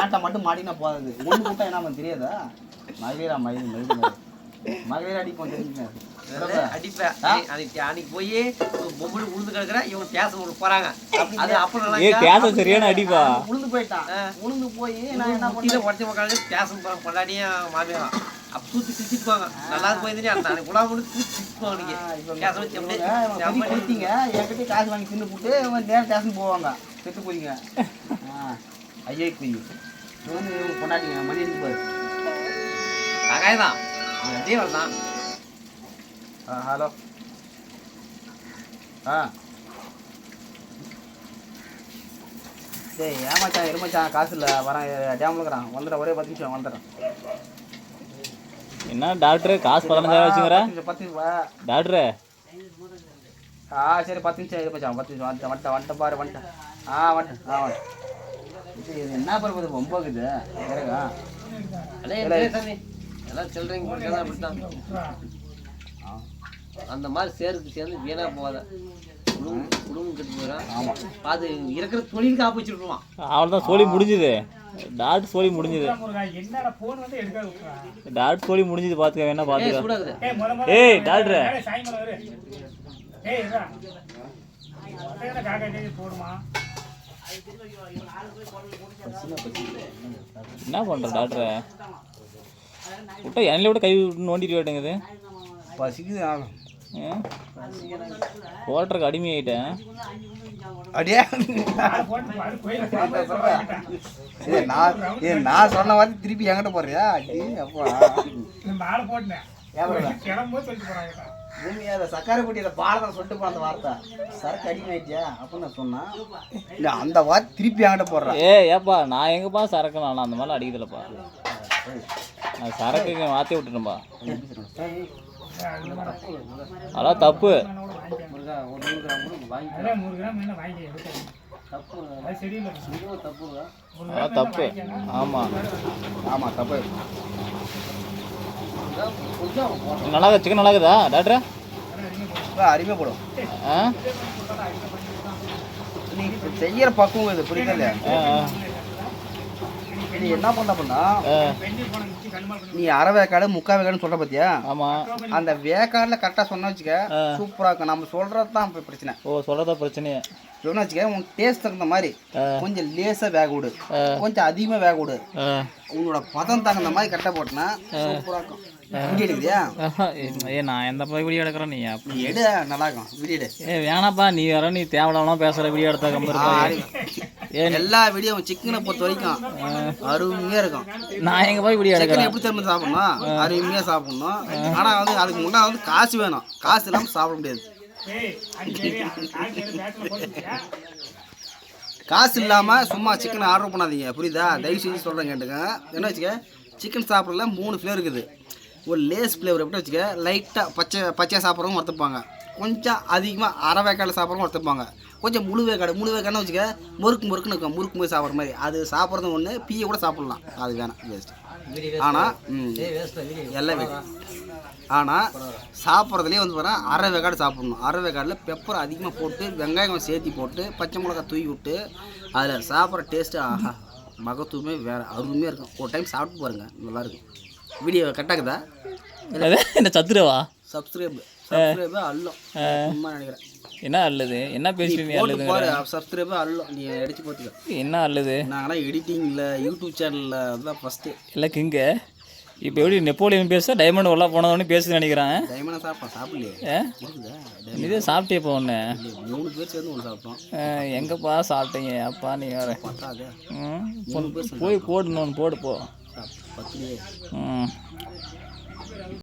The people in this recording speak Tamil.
ஆட்டை மட்டும் மாட்டினா போதாது. ஒன்று கூட்டம் என்ன பண்ண தெரியாதா? மகளிரா மயில் மயில் மகளிர் அடிப்போம் தெரிஞ்சுங்க அடிப்பேன் அன்னைக்கு அன்னைக்கு போய் பொம்பளை உளுந்து கிடக்குற இவங்க பேச விட போறாங்க. அது அப்புறம் ஏ பேச சரியான அடிப்பா. உளுந்து போயிட்டான். உளுந்து போய் நான் என்ன முட்டியில உடச்சி உட்காந்து பேச போறாங்க கொண்டாடியும் மாமியாரும். அப்ப தூத்தி கிழிச்சிட்டுவாங்க நல்லா போயிருந்தீங்க அந்த அன்னைக்கு குழா மட்டும் தூத்தி கிழிச்சிட்டுவாங்க நீங்க. பேச வச்சு அப்படியே பண்ணீங்க கொடுத்தீங்க என்கிட்ட காசு வாங்கி தின்னு போட்டு நேரம் ஸ்டேஷன் போவாங்க. செத்து போறீங்க ஐயோ குய் இது வந்து இவங்க கொண்டாடிங்க மணி அடிச்சு பாரு சகாயம் தான் அதே தான் ஹலோ. ஆ. டேய் ஏமாச்சான் எருமாச்சான் காசு இல்லை வரேன் டேமில் இருக்கிறான் வந்துடுறேன் ஒரே பத்து நிமிஷம் வந்துடுறேன் என்ன டாக்டர் காசு பதினஞ்சாயிரம் வச்சுங்கிற? பத்து நிமிஷம் டாக்டரு. ஆ சரி பத்து நிமிஷம் இது மச்சான் பத்து நிமிஷம் வந்துட்டேன் வந்துட்டேன் வந்துட்டேன் பாரு வந்துட்டேன். ஆ வந்துட்டேன் ஆ வந்துட்டேன். இது இது என்ன பருப்பு இறங்கா அதே சாமி எல்லாம் சில்லறைங்க அப்படித்தான். அந்த மாதிரி சேர்த்து சேர்ந்து வீணா போகாத. குடும்பம் குடும்பம் கெட்டு போயிடும். ஆமாம் அது இருக்கிற தொழில் காப்பு வச்சுருவான் அவ்வளோதான் சோழி முடிஞ்சுது. டாக்டர் சோழி முடிஞ்சுது. என்னடா போன் வந்து எடுக்காது விட்டுறா. டாக்டர் சோழி முடிஞ்சுது பார்த்துக்க வேணா சூடாகுது ஏய் டாக்டர் ஏய், போடுமா? என்ன பண்ணுற டாக்டர்? விட்டா எண்ணில் விட கை விட்டு நோண்டிட்டு வேட்டேங்குது பசிக்குது ஆகும் குவார்ட்டருக்கு அடிமையாயிட்டேன். அப்படியே நான் நான் சொன்ன வார்த்தை திருப்பி என்கிட்ட போறியா அடி அப்பா. இந்த ஆள் போட்டேன் ஏன் கிளம்பும்போது சொல்லிட்டு போறாங்க பூமி அதை சக்கரை குட்டியில் பாலதான் சொல்லிட்டு போன அந்த வார்த்தை. சரக்கு அடிமையாயிட்டியா அப்படின்னு நான் சொன்னேன் இல்லை அந்த வார்த்தை திருப்பி என்கிட்ட போடுறேன் ஏ ஏப்பா நான் எங்கப்பா சரக்கு நான் அந்த மாதிரிலாம் அடிக்கிறதில்லப்பா. நான் சரக்கு மாற்றி விட்டுட்டேன்ப்பா. அதான் தப்பு. தப்பு. ஆமாம் ஆமாம் தப்பு. நல்லா சிக்கன் நல்லா இருக்குதா டாக்டர் அருமையாக போடும். ஆ? நீ செய்யற பக்குவம் இது புரியுது நீ என்ன பண்ண பண்ணா நீ அரை வேக்காடு முக்கா வேக்காடுன்னு சொல்ற பார்த்தியா ஆமாம் அந்த வேக்காடுல கரெக்டாக சொன்ன வச்சுக்க சூப்பராக இருக்கும். நம்ம சொல்றது தான் பிரச்சனை. ஓ சொல்கிறதா பிரச்சனையே. சொன்ன வச்சுக்க உன் டேஸ்ட் தகுந்த மாதிரி. கொஞ்சம் லேசாக வேக விடு. கொஞ்சம் அதிகமாக வேக விடு. உன்னோட பதம் தகுந்த மாதிரி கரெக்டாக போட்டுனா சூப்பராக இருக்கும். நான் எந்த போய் வீடியோ எடுக்கிறேன் நீ எடு நல்லா இருக்கும். வீடியோ ஏ வேணாப்பா நீ வர நீ தேவையில்லாம பேசுற வீடியோ எடுத்தா கம்பு ஏ நீ- எல்லா வீடியோவும் சிக்கனை பொறுத்த வரைக்கும் அருமையாக இருக்கும். நான் எங்க போய் வீடியோ சிக்கன் எப்படி திரும்ப சாப்பிடணும்? அருமையாக சாப்பிடணும். ஆனால் வந்து அதுக்கு முன்னாடி வந்து காசு வேணும். காசு இல்லாமல் சாப்பிட முடியாது. காசு இல்லாமல் சும்மா சிக்கன் ஆர்டர் பண்ணாதீங்க. புரியுதா? தயவு செஞ்சு சொல்கிறேன் கேட்டுங்க என்ன வச்சுக்க? சிக்கன் சாப்பிட்றதுல மூணு ஃப்ளேவர் இருக்குது. ஒரு லேஸ் ஃப்ளேவர் எப்படி வச்சுக்க? லைட்டாக பச்சை பச்சையாக சாப்பிட்றவங்க ஒருத்தப்பாங்க கொஞ்சம் அதிகமாக அரை வேக்காடு சாப்பிட்றவங்க ஒருத்தப்பாங்க கொஞ்சம் முழு வேக்காடு முழு வேக்காடுன்னு வச்சுக்க முறுக்கு முறுக்குன்னு இருக்கும் முறுக்கு போய் சாப்பிட்ற மாதிரி. அது சாப்பிட்றது ஒன்று பீயை கூட சாப்பிட்லாம். அது வேணாம் வேஸ்ட் ஆனால் ம். எல்லாம் வேணும் ஆனால் சாப்பிட்றதுலேயே வந்து பார்த்தா அரை வேக்காடு சாப்பிட்ணும். அரை வேக்காடில் பெப்பர் அதிகமாக போட்டு வெங்காயம் சேர்த்தி போட்டு பச்சை மிளகா தூவி விட்டு அதில் சாப்பிட்ற டேஸ்ட்டு ஆஹா மகத்துவமே வேறு அருமையாக இருக்கும். ஒரு டைம் சாப்பிட்டு பாருங்க நல்லா இருக்கும். வீடியோ கட்டாக்குதா? என்ன சத்துருவா? சப்ஸ்கிரைப் சப்ஸ்கிரைபு அல்லும் சும்மா நினைக்கிறேன். என்ன அல்லது என்ன பேசுறீங்க போட்டு அல்லது பாரு சப்ஸ்கிரைபு அல்லும் நீ அடிச்சு பார்த்துக்க என்ன அல்லது நாங்களாம் எடிட்டிங்கில் யூடியூப் சேனலில் தான் ஃபஸ்ட்டு இல்லை கிங்க. இப்போ எப்படி நெப்போலியன் பேச டைமண்ட் உள்ள போனவொடனே பேசுன்னு நினைக்கிறேன். டைமண்டாக சாப்பிட்டோம். சாப்பிடலையே? இதே சாப்பிட்டே இப்போ ஒன்று மூணு பேர் சேர்ந்து ஒன்று சாப்பிட்டோம். எங்கப்பா சாப்பிட்டீங்க? அப்பா நீ வேற. ம், போய் போடணும் போடு போ. ம்.